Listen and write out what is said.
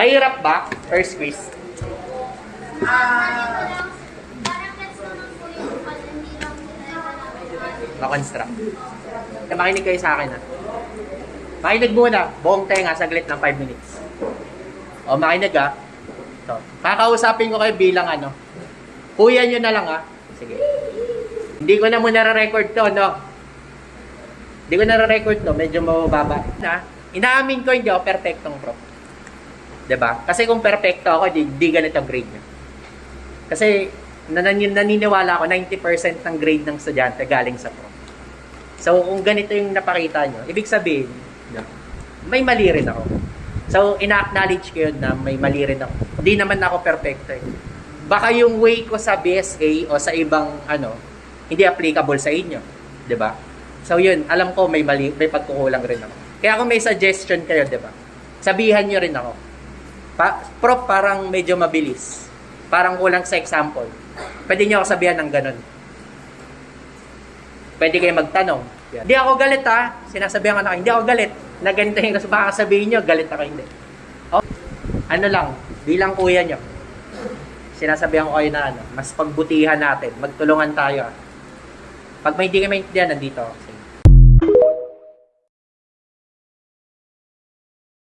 Mahirap ba? First quiz. Ah, Makonstruct. Kaya makinig kayo sa akin ha. Makinig muna. Buong tenga, saglit ng 5 minutes. O, makinig ha. So, kakausapin ko kayo bilang ano. Kuya nyo na lang ha. Sige. Hindi ko na muna re-record to, no? Hindi ko na re-record to. Medyo mababa. Na, inaamin ko hindi ako perfectong pro. 'Di ba? Kasi kung perfecto ako, di, di ganito ang grade niya. Kasi nanan- naniniwala ako 90% ng grade ng estudyante galing sa pro. So kung ganito yung napakita nyo, ibig sabihin, may mali rin ako. So ina-acknowledge ko yun na may mali rin ako. Hindi naman ako perfecto eh. Baka yung way ko sa BSA o sa ibang ano, hindi applicable sa inyo. 'Di ba? So yun, alam ko may mali, may pagkukulang rin ako. Kaya kung may suggestion kayo, 'di ba? Sabihan nyo rin ako. Pa, prof, parang medyo mabilis. Parang kulang sa example. Pwede nyo ako sabihan ng ganun. Pwede kayo magtanong. Hindi ako galit ha. Sinasabihan ko na hindi ako galit. Na ganito yung. Baka sabihin nyo, galit ako hindi. Oh, ano lang, bilang kuya nyo. Sinasabihan ko kayo na ano, mas pagbutihan natin. Magtulungan tayo. Pag may hindi kayo maintindihan, nandito.